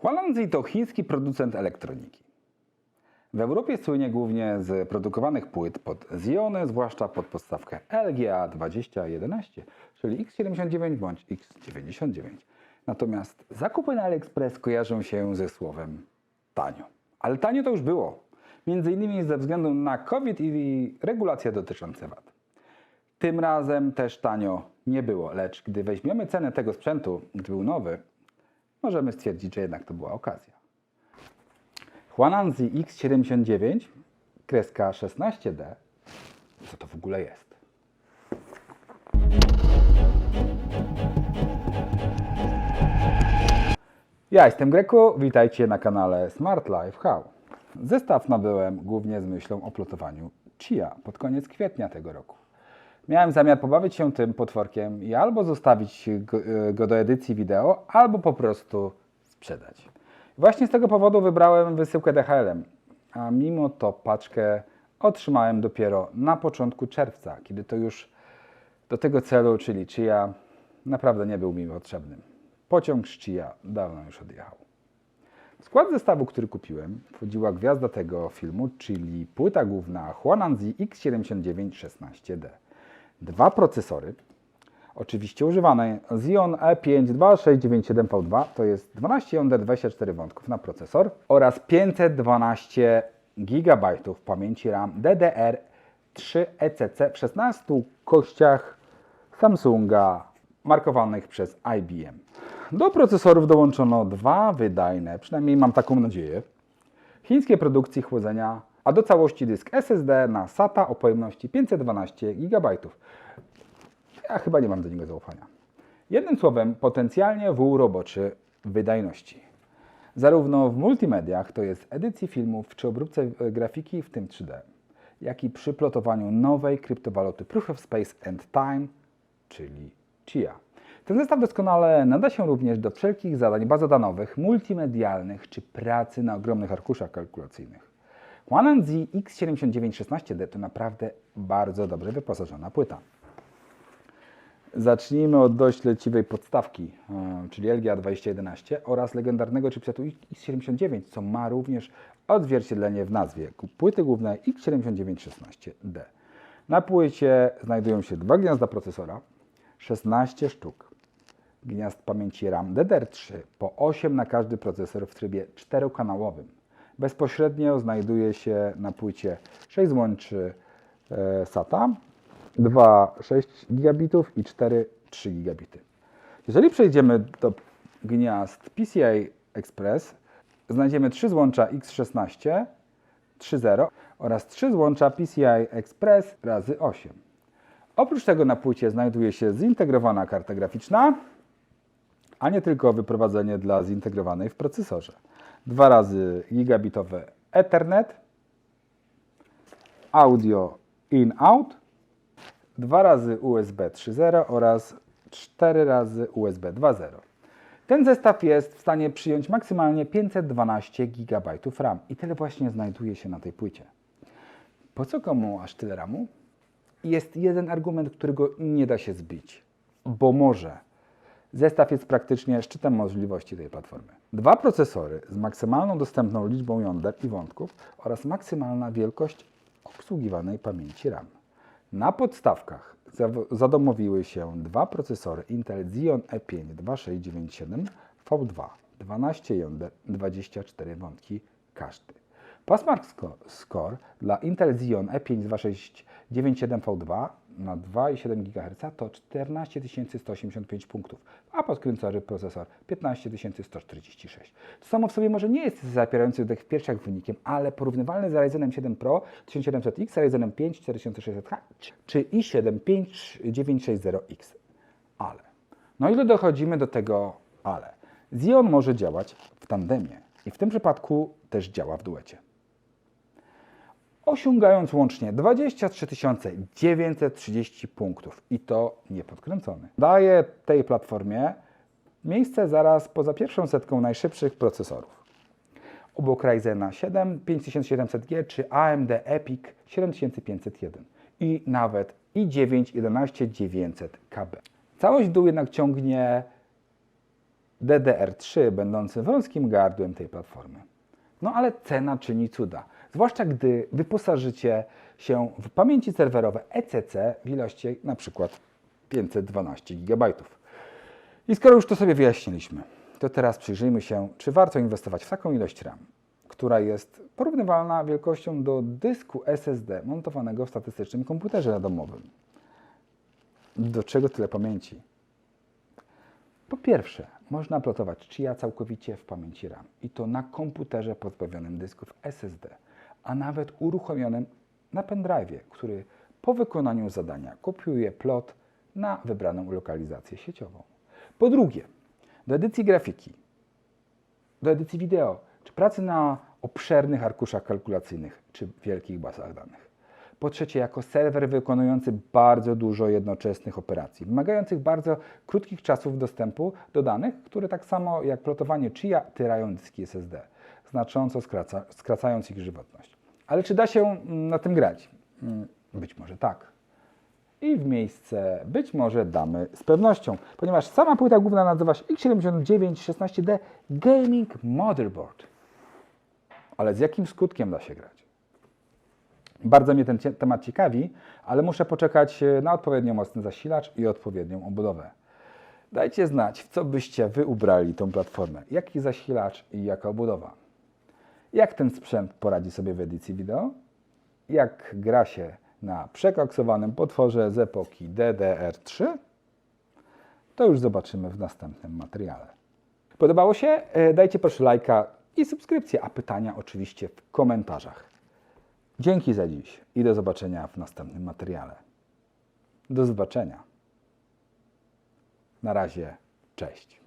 Hualanzi to chiński producent elektroniki. W Europie słynie głównie z produkowanych płyt pod Ziony, zwłaszcza pod podstawkę LGA 2011, czyli X79 bądź X99. Natomiast zakupy na AliExpress kojarzą się ze słowem tanio. Ale tanio to już było. Między innymi ze względu na COVID i regulacje dotyczące VAT. Tym razem też tanio nie było, lecz gdy weźmiemy cenę tego sprzętu, gdy był nowy, możemy stwierdzić, że jednak to była okazja. Huananzi X79, kreska 16D, co to w ogóle jest? Ja jestem Greku, witajcie na kanale Smart Life How. Zestaw nabyłem głównie z myślą o plotowaniu Chia pod koniec kwietnia tego roku. Miałem zamiar pobawić się tym potworkiem i albo zostawić go, go do edycji wideo, albo po prostu sprzedać. Właśnie z tego powodu wybrałem wysyłkę DHL-em, a mimo to paczkę otrzymałem dopiero na początku czerwca, kiedy to już do tego celu, czyli Chia, naprawdę nie był mi potrzebny. Pociąg z dawno już odjechał. W skład zestawu, który kupiłem, wchodziła gwiazda tego filmu, czyli płyta główna Huananzi X79 16D. Dwa procesory, oczywiście używane Xeon E E5 2697V2, to jest 12 jąder 24 wątków na procesor oraz 512 GB pamięci RAM DDR3 ECC w 16 kościach Samsunga markowanych przez IBM. Do procesorów dołączono dwa wydajne, przynajmniej mam taką nadzieję, chińskie produkcji chłodzenia, a do całości dysk SSD na SATA o pojemności 512 GB. Ja chyba nie mam do niego zaufania. Jednym słowem, potencjalnie wół roboczy wydajności. Zarówno w multimediach, to jest edycji filmów czy obróbce e, grafiki, w tym 3D, jak i przy plotowaniu nowej kryptowaluty Proof of Space and Time, czyli Chia. Ten zestaw doskonale nada się również do wszelkich zadań bazodanowych, multimedialnych czy pracy na ogromnych arkuszach kalkulacyjnych. Huananzi X7916D to naprawdę bardzo dobrze wyposażona płyta. Zacznijmy od dość leciwej podstawki, e, czyli LGA 2011 oraz legendarnego chipsetu X79, co ma również odzwierciedlenie w nazwie płyty głównej X7916D. Na płycie znajdują się dwa gniazda procesora, 16 sztuk, gniazd pamięci RAM DDR3 po 8 na każdy procesor w trybie czterokanałowym. Bezpośrednio znajduje się na płycie 6 złączy SATA, 2 6 gigabitów i 4 3 gigabity. Jeżeli przejdziemy do gniazd PCI Express, znajdziemy 3 złącza X16 3.0 oraz 3 złącza PCI Express razy 8. Oprócz tego na płycie znajduje się zintegrowana karta graficzna, a nie tylko wyprowadzenie dla zintegrowanej w procesorze. Dwa razy gigabitowe Ethernet, audio in-out, dwa razy USB 3.0 oraz 4 razy USB 2.0. Ten zestaw jest w stanie przyjąć maksymalnie 512 GB RAM i tyle właśnie znajduje się na tej płycie. Po co komu aż tyle RAMu? Jest jeden argument, którego nie da się zbić, bo może. Zestaw jest praktycznie szczytem możliwości tej platformy. Dwa procesory z maksymalną dostępną liczbą jąder i wątków oraz maksymalna wielkość obsługiwanej pamięci RAM. Na podstawkach zadomowiły się dwa procesory Intel Xeon E E5 2697 V2, 12 jąder, 24 wątki każdy. Passmark sco- score dla Intel Xeon E E5 2697 V2 na 2,7 GHz to 14 185 punktów, a podkręcony procesor 15 146. To samo w sobie może nie jest zapierający w piersiach wynikiem, ale porównywalny z Ryzenem 7 Pro 1700X, Ryzenem 5 4600H czy i7 5960X. Ale. No i tu dochodzimy do tego ale. Xeon może działać w tandemie i w tym przypadku też działa w duecie osiągając łącznie 23 930 punktów i to niepodkręcony. Daje tej platformie miejsce zaraz poza pierwszą setką najszybszych procesorów. Obok Ryzena 7 5700G czy AMD EPIC 7501 i nawet i9 11900 KB. Całość w dół jednak ciągnie DDR3 będący wąskim gardłem tej platformy. No ale cena czyni cuda, zwłaszcza gdy wyposażycie się w pamięci serwerowe ECC w ilości na przykład 512 GB. I skoro już to sobie wyjaśniliśmy, to teraz przyjrzyjmy się, czy warto inwestować w taką ilość RAM, która jest porównywalna wielkością do dysku SSD montowanego w statystycznym komputerze domowym. Do czego tyle pamięci? Po pierwsze, można plotować chia całkowicie w pamięci RAM i to na komputerze pozbawionym dysków SSD, a nawet uruchomionym na pendrive, który po wykonaniu zadania kopiuje plot na wybraną lokalizację sieciową. Po drugie, do edycji grafiki, do edycji wideo, czy pracy na obszernych arkuszach kalkulacyjnych, czy wielkich bazach danych. Po trzecie, jako serwer wykonujący bardzo dużo jednoczesnych operacji, wymagających bardzo krótkich czasów dostępu do danych, które tak samo jak plotowanie chia tyrają dyski SSD, znacząco skraca, skracając ich żywotność. Ale czy da się mm, na tym grać? Mm, Być może tak. I w miejsce być może damy z pewnością, ponieważ sama płyta główna nazywa się X7916D Gaming Motherboard. Ale z jakim skutkiem da się grać? Bardzo mnie ten temat ciekawi, ale muszę poczekać e, na odpowiednio mocny zasilacz i odpowiednią obudowę. Dajcie znać, w co byście wy ubrali tą platformę. Jaki zasilacz i jaka obudowa. Jak ten sprzęt poradzi sobie w edycji wideo? Jak gra się na przekoksowanym potworze z epoki DDR3? To już zobaczymy w następnym materiale. Podobało się? E, Dajcie proszę lajka i subskrypcję, a pytania oczywiście w komentarzach. Dzięki za dziś i do zobaczenia w następnym materiale. Do zobaczenia. Na razie, cześć.